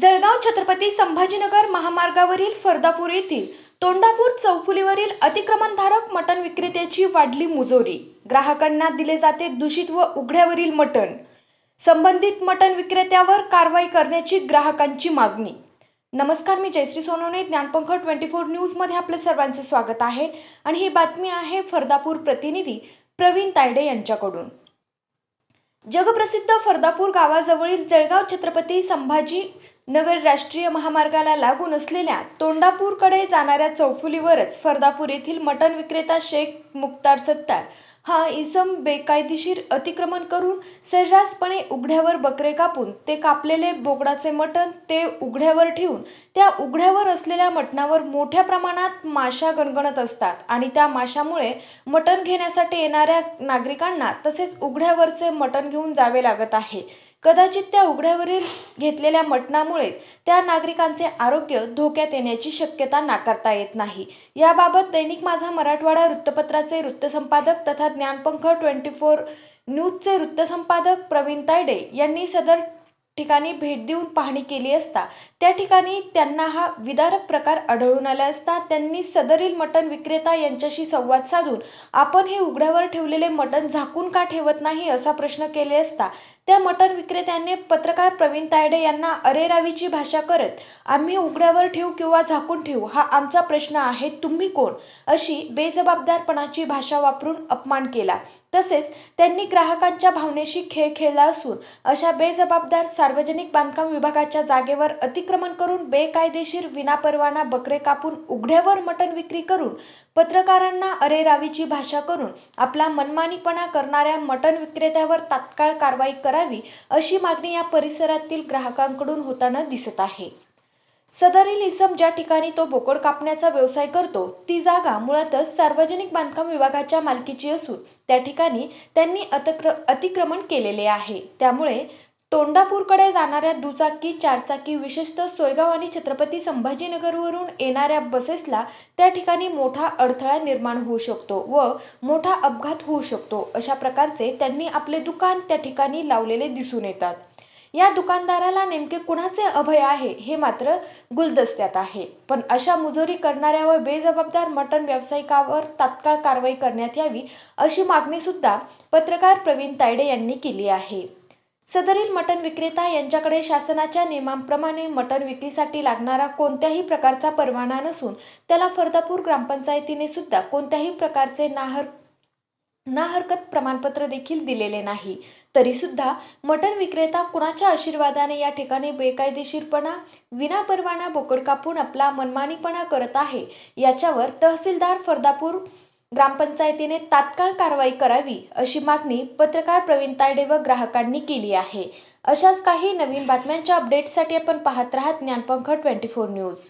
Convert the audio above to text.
जळगाव छत्रपती संभाजीनगर महामार्गावरील फरदापूर येथील तोंडापूर चौफुलीवरील अतिक्रमणधारक मटण विक्रेत्याची वाढली मुजोरी. ग्राहकांना दिले जाते दूषित व उघड्यावरील मटण. संबंधित मटण विक्रेत्यावर कारवाई करण्याची ग्राहकांची मागणी. नमस्कार मी जयश्री सोनवणे ज्ञानपंख ट्वेंटी फोर न्यूजमध्ये आपलं सर्वांचे स्वागत आहे. आणि ही बातमी आहे फरदापूर प्रतिनिधी प्रवीण तायडे यांच्याकडून. जगप्रसिद्ध फरदापूर गावाजवळील जळगाव छत्रपती संभाजी नगर राष्ट्रीय महामार्गाला लागून असलेल्या तोंडापूरकडे जाणाऱ्या चौफुलीवरच फरदापूर येथील मटण विक्रेता शेख मुक्तार सत्तार हा इसम बेकायदेशीर अतिक्रमण करून सर्रासपणे उघड्यावर बकरे कापून ते कापलेले बोकडाचे मटण ते उघड्यावर ठेवून त्या उघड्यावर असलेल्या मटणावर मोठ्या प्रमाणात माशा गणगणत असतात आणि त्या माशामुळे मटण घेण्यासाठी येणाऱ्या नागरिकांना तसेच उघड्यावरचे मटण घेऊन जावे लागत आहे. कदाचित त्या उघड्यावरील घेतलेल्या मटणामुळेच त्या नागरिकांचे आरोग्य धोक्यात येण्याची शक्यता नाकारता येत नाही. याबाबत दैनिक माझा मराठवाडा वृत्तपत्राचे वृत्तसंपादक तथा ज्ञानपंख ट्वेंटी फोर न्यूजचे वृत्तसंपादक प्रवीण तायडे यांनी सदर ठिकाणी भेट देऊन पाहणी केली असता त्या ठिकाणी त्यांना हा विदारक प्रकार आढळून आला असता. त्यांनी सदरील मटण विक्रेता यांच्याशी संवाद साधून आपण हे उघड्यावर ठेवलेले मटण झाकून का ठेवत नाही? असा प्रश्न केले असता त्या मटण विक्रेत्याने पत्रकार प्रवीण तायडे यांना अरेरावीची भाषा करत आम्ही उघड्यावर ठेवू किंवा झाकून ठेवू? हा आमचा प्रश्न आहे तुम्ही कोण? अशी बेजबाबदारपणाची भाषा वापरून अपमान केला. तसेच त्यांनी ग्राहकांच्या भावनेशी खेळ खेळला असून अशा बेजबाबदार सार्वजनिक बांधकाम विभागाच्या जागेवर अतिक्रमण करून बेकायदेशीर विनापरवाना बकरे कापून उघड्यावर मटण विक्री करून पत्रकारांना अरेरावीची भाषा करून आपला मनमानीपणा करणाऱ्या मटण विक्रेत्यावर तात्काळ कारवाई करावी अशी मागणी या परिसरातील ग्राहकांकडून होताना दिसत आहे. सदरील इसम ज्या ठिकाणी तो बोकड कापण्याचा व्यवसाय करतो ती जागा मुळातच सार्वजनिक बांधकाम विभागाच्या मालकीची असून त्या ठिकाणी त्यांनी अतक्र अतिक्रमण केलेले आहे. त्यामुळे तोंडापूरकडे जाणाऱ्या दुचाकी चारचाकी विशेषतः सोयगाव आणि छत्रपती संभाजीनगरवरून येणाऱ्या बसेसला त्या ठिकाणी मोठा अडथळा निर्माण होऊ शकतो व मोठा अपघात होऊ शकतो अशा प्रकारचे त्यांनी आपले दुकान त्या ठिकाणी लावलेले दिसून येतात. या दुकानदाराला नेमके कुणाचे अभय आहे हे मात्र गुलदस्त्यात आहे. पण अशा मुजोरी करणाऱ्या व बेजबाबदार मटण व्यावसायिकावर तात्काळ कारवाई करण्यात यावी अशी मागणी सुद्धा पत्रकार प्रवीण तायडे यांनी केली आहे. सदरील मटण विक्रेता यांच्याकडे शासनाच्या नियमांप्रमाणे मटण विक्रीसाठी लागणारा कोणत्याही प्रकारचा परवाना नसून त्याला फरदापूर ग्रामपंचायतीने सुद्धा कोणत्याही प्रकारचे नाहर ना हरकत प्रमाणपत्र देखील दिलेले नाही. तरीसुद्धा मटण विक्रेता कुणाच्या आशीर्वादाने या ठिकाणी बेकायदेशीरपणा विनापरवाना बोकड कापून आपला मनमानीपणा करत आहे याच्यावर तहसीलदार फरदापूर ग्रामपंचायतीने तात्काळ कारवाई करावी अशी मागणी पत्रकार प्रवीण तायडे व ग्राहकांनी केली आहे. अशाच काही नवीन बातम्यांच्या अपडेट्ससाठी आपण पाहत राहत ज्ञानपंख ट्वेंटी फोर न्यूज.